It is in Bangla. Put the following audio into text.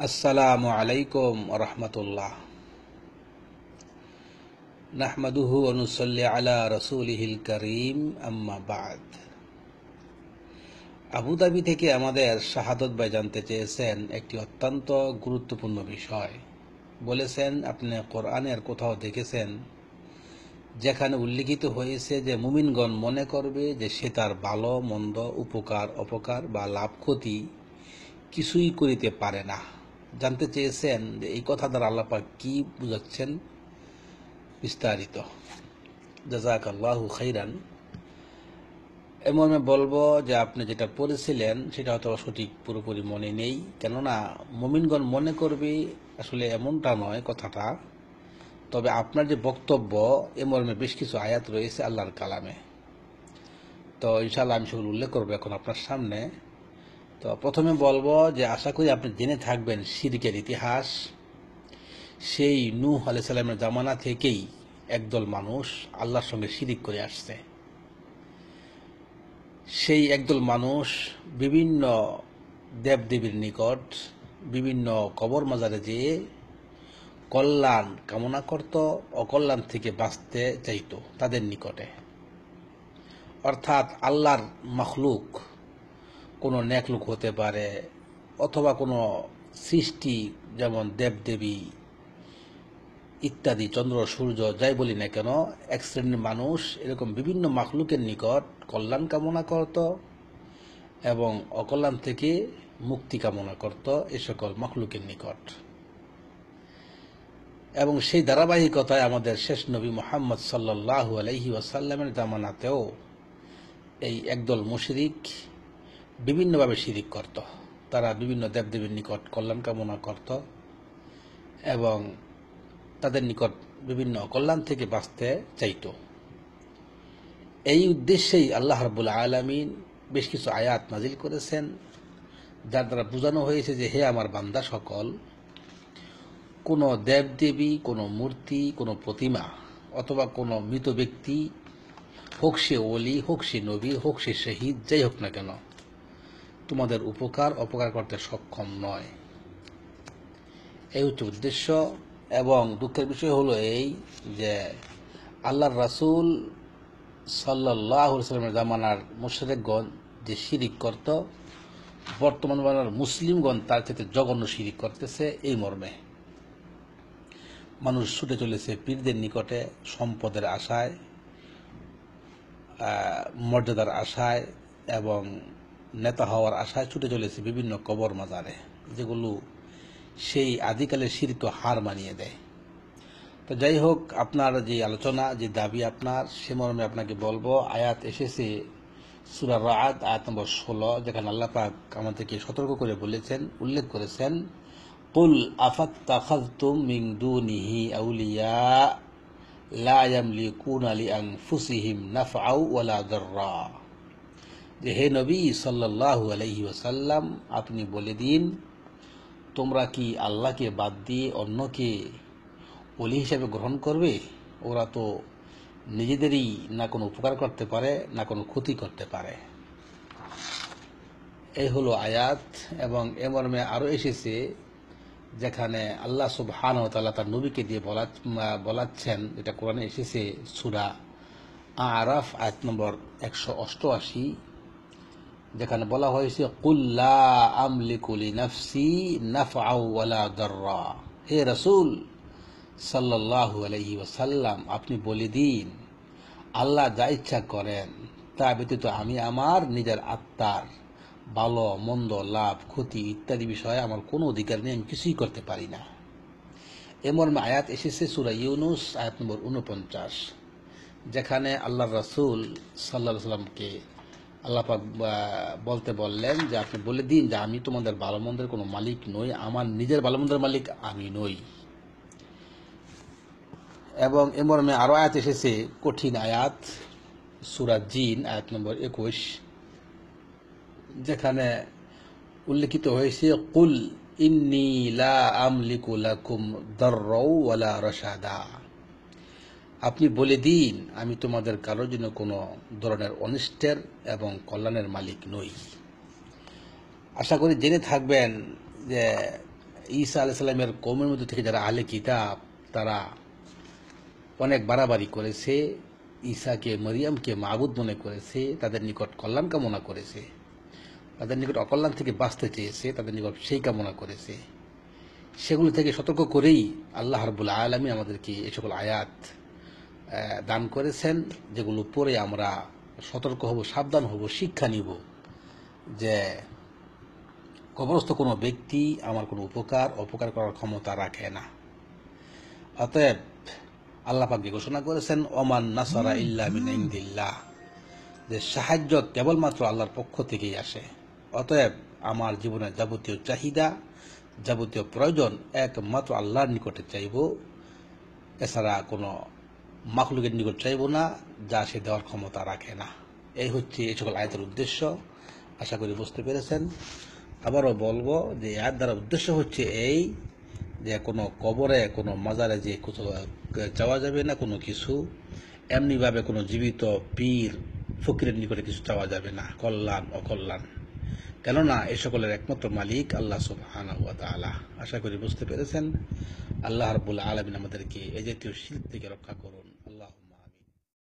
আসসালামু আলাইকুম রহমতুল্লাহ। নাহমাদুহু অনুসল্লি আলা রসুলিহিল করিম, আম্মা বাদ। আবুধাবি থেকে আমাদের শাহাদত ভাই জানতে চেয়েছেন একটি অত্যন্ত গুরুত্বপূর্ণ বিষয়। বলেছেন, আপনি কোরআনের কোথাও দেখেছেন, যেখানে উল্লিখিত হয়েছে যে মুমিনগণ মনে করবে যে সে তার ভালো, মন্দ, উপকার, অপকার বা লাভ ক্ষতি কিছুই করিতে পারে না। জানতে চেয়েছেন যে এই কথা দ্বারা আল্লাপাক কি বুঝাচ্ছেন? বিস্তারিত। জাজাক আল্লাহু খাইরান। এমন আমি বলব যে আপনি যেটা পড়েছিলেন, সেটা হয়তো সঠিক পুরোপুরি মনে নেই। কেননা মমিনগণ মনে করবে আসলে এমনটা নয় কথাটা। তবে আপনার যে বক্তব্য, এ মর্মে বেশ কিছু আয়াত রয়েছে আল্লাহর কালামে। তো ইনশাল্লাহ আমি সেগুলো উল্লেখ করব এখন আপনার সামনে। তো প্রথমে বলব যে আশা করি আপনি জেনে থাকবেন সিরিকের ইতিহাস। সেই নূহ আলি সাল্লামের জামানা থেকেই একদল মানুষ আল্লাহর সঙ্গে শিরিক করে আসছে। সেই একদল মানুষ বিভিন্ন দেবদেবীর নিকট বিভিন্ন কবর মাজারে যেয়ে কল্যাণ কামনা করত, অকল্যাণ থেকে বাঁচতে চাইত তাদের নিকটে। অর্থাৎ আল্লাহর মখলুক কোনো নেকলুক হতে পারে, অথবা কোনো সৃষ্টি, যেমন দেবদেবী ইত্যাদি, চন্দ্র, সূর্য, যাই বলি না কেন, এক শ্রেণির মানুষ, এরকম বিভিন্ন মাখলুকের নিকট কল্যাণ কামনা করত এবং অকল্যাণ থেকে মুক্তি কামনা করত এ সকল মখলুকের নিকট। এবং সেই ধারাবাহিকতায় আমাদের শেষ নবী মোহাম্মদ সাল্লাহু আলহি ওয়াসাল্লামের জামানাতেও এই একদল মুশরিক বিভিন্নভাবে শিরিক করত। তারা বিভিন্ন দেবদেবীর নিকট কল্যাণ কামনা করত এবং তাদের নিকট বিভিন্ন কল্যাণ থেকে বাঁচতে চাইত। এই উদ্দেশ্যেই আল্লাহ রবুল আলমিন বেশ কিছু আয়াত নাজিল করেছেন, যার দ্বারা বোঝানো হয়েছে যে, হে আমার বান্দা সকল, কোনো দেবদেবী, কোনো মূর্তি, কোনো প্রতিমা অথবা কোনো মৃত ব্যক্তি, হোক সে অলি হোক সে নবী, হোক সে শহীদ, যাই হোক না কেন তোমাদের উপকার, অপকার করতে সক্ষম নয়। এই হচ্ছে উদ্দেশ্য এবং দুঃখের বিষয় হলো এই যে আল্লাহর রাসুল সাল্লাহ সাল্লামের জামানার মুশরেকগণ যে শিরিক করত, বর্তমান জামানার মুসলিমগণ তার ক্ষেত্রে জঘন্য শিরিক করতেছে এই মর্মে। মানুষ ছুটে চলেছে পীরদের নিকটে সম্পদের আশায় মর্যাদার আশায় এবং নেতা হওয়ার আশায় ছুটে চলেছে বিভিন্ন কবর মাজারে, যেগুলো সেই আদিকালের শিরিত হার মানিয়ে দেয়। তো যাই হোক, আপনার যে আলোচনা, যে দাবি আপনার, সে মর্মে আপনাকে বলব, আয়াত এসেছে সুরা রাত আয়াত নম্বর ষোলো, যেখানে আল্লাহ পাক আমাদেরকে সতর্ক করে বলেছেন, উল্লেখ করেছেন, কুল আফাত্তাখাযতুম মিন দুনিহি আউলিয়া, লা ইয়ামলিকুনা লিআনফুসিহিম নাফআউ ওয়ালা দাররা। যে হে নবী সাল্লাল্লাহু আলাইহি ওয়াসাল্লাম, আপনি বলে দিন, তোমরা কি আল্লাহকে বাদ দিয়ে অন্যকে অলি হিসাবে গ্রহণ করবে? ওরা তো নিজেদেরই না কোনো উপকার করতে পারে, না কোনো ক্ষতি করতে পারে। এই হলো আয়াত, এবং এ মর্মে আরও এসেছে, যেখানে আল্লাহ সুবহান ও তাল্লাহ তার নবীকে দিয়ে বলা, বলাচ্ছেন যেটা কোরআনে এসেছে, সুরা আরাফ, আয়াত নম্বর একশো অষ্টআশি। যেখানে বলা হয়েছে কুল্লা আমলিকুলি নাফসি নাফআউ ওয়ালা দাররা। হে রাসূল সাল্লাল্লাহু আলাইহি ওয়াসাল্লাম, আপনি বলে দিন, আল্লাহ যা ইচ্ছা করেন, তা ব্যতীত আমি আমার নিজের আত্মার ভালো, মন্দ, লাভ, ক্ষতি ইত্যাদি বিষয়ে আমার কোনো অধিকার নেই, আমি কিছুই করতে পারি না। এ মর্মে আয়াত এসেছে সুরা ইউনুস, আয়াত নম্বর উনপঞ্চাশ যেখানে আল্লাহ রাসূল সাল্লাহ সাল্লামকে আল্লাপাক বলতে বললেন যে, আপনি বলে দিন যে, আমি তোমাদের ভালো মন্দের কোনো মালিক নই, আমার নিজের ভালো মন্দের মালিক আমি নই। এবং এ মর্মে আরও আয়াত এসেছে, কঠিন আয়াত, সুরা জিন, আয়াত নম্বর একুশ, যেখানে উল্লেখিত হয়েছে, কুল ইন্নি লা আমলিকু লাকুম দাররাও ওয়ালা রাশাদা। আপনি বলে দিন, আমি তোমাদের কারোর জন্য কোনো ধরনের অনিষ্টের এবং কল্যাণের মালিক নই। আশা করি জেনে থাকবেন যে ঈসা আলাইসাল্লামের কৌমের মধ্যে থেকে যারা আহলে কিতাব, তারা অনেক বাড়াবাড়ি করেছে, ঈসাকে, মরিয়ামকে মাবুদ মনে করেছে, তাদের নিকট কল্যাণ কামনা করেছে, তাদের নিকট অকল্যাণ থেকে বাঁচতে চেয়েছে, তাদের নিকট সেই কামনা করেছে। সেগুলো থেকে সতর্ক করেই আল্লাহ রবুল আলমী আমাদেরকে এই সকল আয়াত দান করেছেন, যেগুলো পরে আমরা সতর্ক হব, সাবধান হব, শিক্ষা নিব যে কবরস্থ কোনো ব্যক্তি আমার কোনো উপকার, অপকার করার ক্ষমতা রাখে না। অতএব আল্লাহ পাক ঘোষণা করেছেন, ওমান নাসারা ইল্লা যে সাহায্য কেবলমাত্র আল্লাহর পক্ষ থেকেই আসে। অতএব আমার জীবনের যাবতীয় চাহিদা, যাবতীয় প্রয়োজন একমাত্র আল্লাহর নিকটে চাইব। এছাড়া কোনো মাখলুকের নিকট চাইব না, যা সে দেওয়ার ক্ষমতা রাখে না। এই হচ্ছে এই সকল আয়তের উদ্দেশ্য। আশা করি বুঝতে পেরেছেন। আবারও বলব যে আয়াত দ্বারা উদ্দেশ্য হচ্ছে এই যে কোনো কবরে, কোনো মাজারে যে কোথাও চাওয়া যাবে না, কোনো কিছু, এমনিভাবে কোনো জীবিত পীর ফকিরের নিকটে কিছু চাওয়া যাবে না, কল্যাণ, অকল্যাণ। কেননা এ সকলের একমাত্র মালিক আল্লাহ তাআলা। আশা করি বুঝতে পেরেছেন। আল্লাহ রাব্বুল আলামিন আমাদেরকে এ জাতীয় শিল্প থেকে রক্ষা করুন।